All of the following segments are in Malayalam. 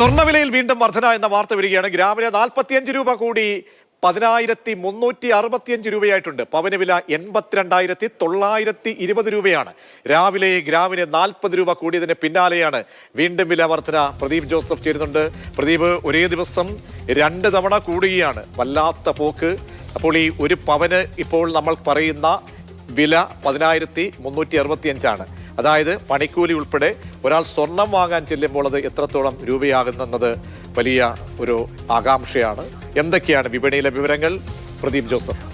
സ്വർണവിലയിൽ വീണ്ടും വർധന എന്ന വാർത്ത വരികയാണ്. ഗ്രാമിന് നാൽപ്പത്തിയഞ്ച് രൂപ കൂടി പതിനായിരത്തി മുന്നൂറ്റി അറുപത്തിയഞ്ച് രൂപയായിട്ടുണ്ട്. പവന് വില എൺപത്തിരണ്ടായിരത്തി തൊള്ളായിരത്തി ഇരുപത് രൂപയാണ്. രാവിലെ ഗ്രാമിന് നാൽപ്പത് രൂപ കൂടിയതിന് പിന്നാലെയാണ് വീണ്ടും വില വർധന. പ്രദീപ് ജോസഫ് ചേരുന്നുണ്ട്. പ്രദീപ് ഒരേ ദിവസം രണ്ട് തവണ കൂടുകയാണ്. വല്ലാത്ത പോക്ക്. അപ്പോൾ ഈ ഒരു പവന് ഇപ്പോൾ നമ്മൾ പറയുന്ന വില പതിനായിരത്തി മുന്നൂറ്റി അറുപത്തി അഞ്ചാണ് അതായത് പണിക്കൂലി ഉൾപ്പെടെ ഒരാൾ സ്വർണം വാങ്ങാൻ ചെല്ലുമ്പോൾ അത് എത്രത്തോളം രൂപയാകുന്നെന്നത് വലിയ ഒരു ആകാംക്ഷയാണ്. എന്തൊക്കെയാണ് വിപണിയിലെ വിവരങ്ങൾ? പ്രദീപ് ജോസഫ്.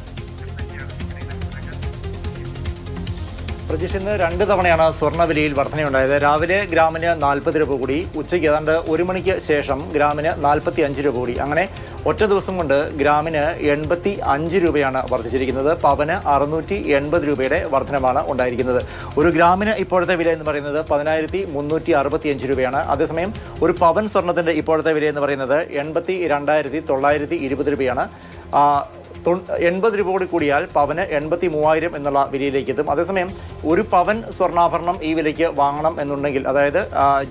പ്രതീക്ഷ ഇന്ന് രണ്ട് തവണയാണ് സ്വർണവിലയിൽ വർധനയുണ്ടായത്. രാവിലെ ഗ്രാമിന് നാൽപ്പത് രൂപ കൂടി ഉച്ചയ്ക്ക് ഏതാണ്ട് ഒരു മണിക്ക് ശേഷം ഗ്രാമിന് നാൽപ്പത്തി അഞ്ച് രൂപ കൂടി. അങ്ങനെ ഒറ്റ ദിവസം കൊണ്ട് ഗ്രാമിന് എൺപത്തി അഞ്ച് രൂപയാണ് വർദ്ധിച്ചിരിക്കുന്നത്. പവന് അറുന്നൂറ്റി എൺപത് രൂപയുടെ വർധനമാണ് ഉണ്ടായിരിക്കുന്നത്. ഒരു ഗ്രാമിന് ഇപ്പോഴത്തെ വില എന്ന് പറയുന്നത് പതിനായിരത്തി മുന്നൂറ്റി അറുപത്തി അഞ്ച് രൂപയാണ്. അതേസമയം ഒരു പവൻ സ്വർണത്തിന്റെ ഇപ്പോഴത്തെ വില എന്ന് പറയുന്നത് എൺപത്തി രണ്ടായിരത്തി തൊള്ളായിരത്തി ഇരുപത് രൂപയാണ്. എൺപത് രൂപ കൂടി കൂടിയാൽ പവന് എൺപത്തി മൂവായിരം എന്നുള്ള വിലയിലേക്ക് എത്തും. അതേസമയം ഒരു പവൻ സ്വർണാഭരണം ഈ വിലയ്ക്ക് വാങ്ങണം എന്നുണ്ടെങ്കിൽ അതായത്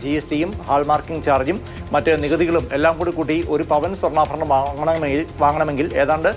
ജി എസ് ടിയും ഹാൾമാർക്കിംഗ് ചാർജും മറ്റ് നികുതികളും എല്ലാം കൂടി കൂട്ടി ഒരു പവൻ സ്വർണാഭരണം വാങ്ങണമെങ്കിൽ വാങ്ങണമെങ്കിൽ ഏതാണ്ട്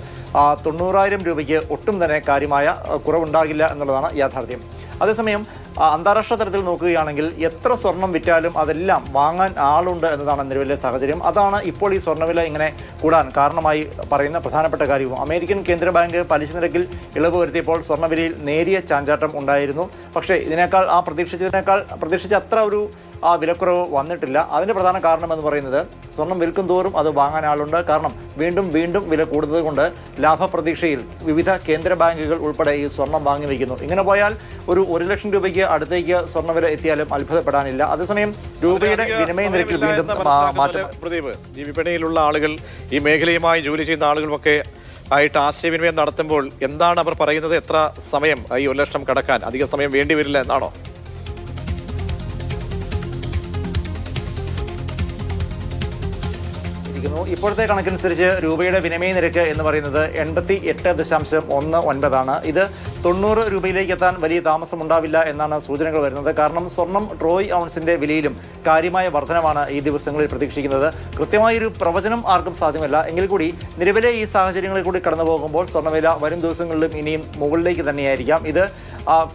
തൊണ്ണൂറായിരം രൂപയ്ക്ക് ഒട്ടും തന്നെ കാര്യമായ കുറവുണ്ടാകില്ല എന്നുള്ളതാണ് യാഥാർത്ഥ്യം. അതേസമയം അന്താരാഷ്ട്ര തലത്തിൽ നോക്കുകയാണെങ്കിൽ എത്ര സ്വർണം വിറ്റാലും അതെല്ലാം വാങ്ങാൻ ആളുണ്ട് എന്നതാണ് നിലവിലെ സാഹചര്യം. അതാണ് ഇപ്പോൾ ഈ സ്വർണവില ഇങ്ങനെ കൂടാൻ കാരണമായി പറയുന്ന പ്രധാനപ്പെട്ട കാര്യവും. അമേരിക്കൻ കേന്ദ്ര ബാങ്ക് പലിശ നിരക്കിൽ ഇളവ് വരുത്തിയപ്പോൾ സ്വർണവിലയിൽ നേരിയ ചാഞ്ചാട്ടം ഉണ്ടായിരുന്നു. പക്ഷേ ഇതിനേക്കാൾ ആ പ്രതീക്ഷിച്ചതിനേക്കാൾ പ്രതീക്ഷിച്ച അത്ര ഒരു ആ വിലക്കുറവ് വന്നിട്ടില്ല. അതിന്റെ പ്രധാന കാരണം എന്ന് പറയുന്നത് സ്വർണം വിൽക്കും തോറും അത് വാങ്ങാൻ ആളുണ്ട്. കാരണം വീണ്ടും വീണ്ടും വില കൂടുന്നത് കൊണ്ട് ലാഭപ്രതീക്ഷയിൽ വിവിധ കേന്ദ്ര ബാങ്കുകൾ ഉൾപ്പെടെ ഈ സ്വർണം വാങ്ങി വയ്ക്കുന്നു. ഇങ്ങനെ പോയാൽ ഒരു ഒരു ലക്ഷം രൂപയ്ക്ക് അടുത്തേക്ക് സ്വർണവില എത്തിയാലും അത്ഭുതപ്പെടാനില്ല. അതേസമയം രൂപയുടെ വിനിമയ നിരക്കിൽ വീണ്ടും മാറ്റം. പ്രദീപ് ഈ വിപണിയിലുള്ള ആളുകൾ ഈ മേഖലയുമായി ജോലി ചെയ്യുന്ന ആളുകളുമൊക്കെ ആയിട്ട് ആശയവിനിമയം നടത്തുമ്പോൾ എന്താണ് അവർ പറയുന്നത്? എത്ര സമയം ഈ ഒരു ലക്ഷം കടക്കാൻ? അധിക സമയം വേണ്ടി വരില്ല എന്നാണോ? ഇരിക്കുന്നു ഇപ്പോഴത്തെ കണക്കനുസരിച്ച് രൂപയുടെ വിനിമയ നിരക്ക് എന്ന് പറയുന്നത് എൺപത്തി എട്ട് ദശാംശം ഒന്ന് ഒൻപതാണ്. ഇത് തൊണ്ണൂറ് രൂപയിലേക്ക് എത്താൻ വലിയ താമസമുണ്ടാവില്ല എന്നാണ് സൂചനകൾ വരുന്നത്. കാരണം സ്വർണം ട്രോയ് ഔൺസിന്റെ വിലയിലും കാര്യമായ വർധനമാണ് ഈ ദിവസങ്ങളിൽ പ്രതീക്ഷിക്കുന്നത്. കൃത്യമായൊരു പ്രവചനം ആർക്കും സാധ്യമല്ല. എങ്കിൽ കൂടി നിലവിലെ ഈ സാഹചര്യങ്ങളിൽ കൂടി കടന്നു പോകുമ്പോൾ സ്വർണവില വരും ദിവസങ്ങളിലും ഇനിയും മുകളിലേക്ക് തന്നെയായിരിക്കാം. ഇത്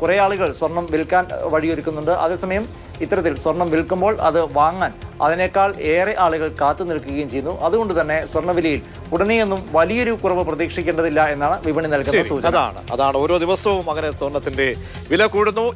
കുറേ ആളുകൾ സ്വർണം വിൽക്കാൻ വഴിയൊരുക്കുന്നുണ്ട്. അതേസമയം ഇത്തരത്തിൽ സ്വർണം വിൽക്കുമ്പോൾ അത് വാങ്ങാൻ അതിനേക്കാൾ ഏറെ ആളുകൾ കാത്തു നിൽക്കുകയും ചെയ്യുന്നു. അതുകൊണ്ട് തന്നെ സ്വർണവിലയിൽ ഉടനെയൊന്നും വലിയൊരു കുറവ് പ്രതീക്ഷിക്കേണ്ടതില്ല എന്നാണ് വിപണി നൽകുന്ന സൂചന. അതാണ് അതാണ്. ഓരോ ദിവസവും അങ്ങനെ സ്വർണത്തിന്റെ വില കൂടുന്നു.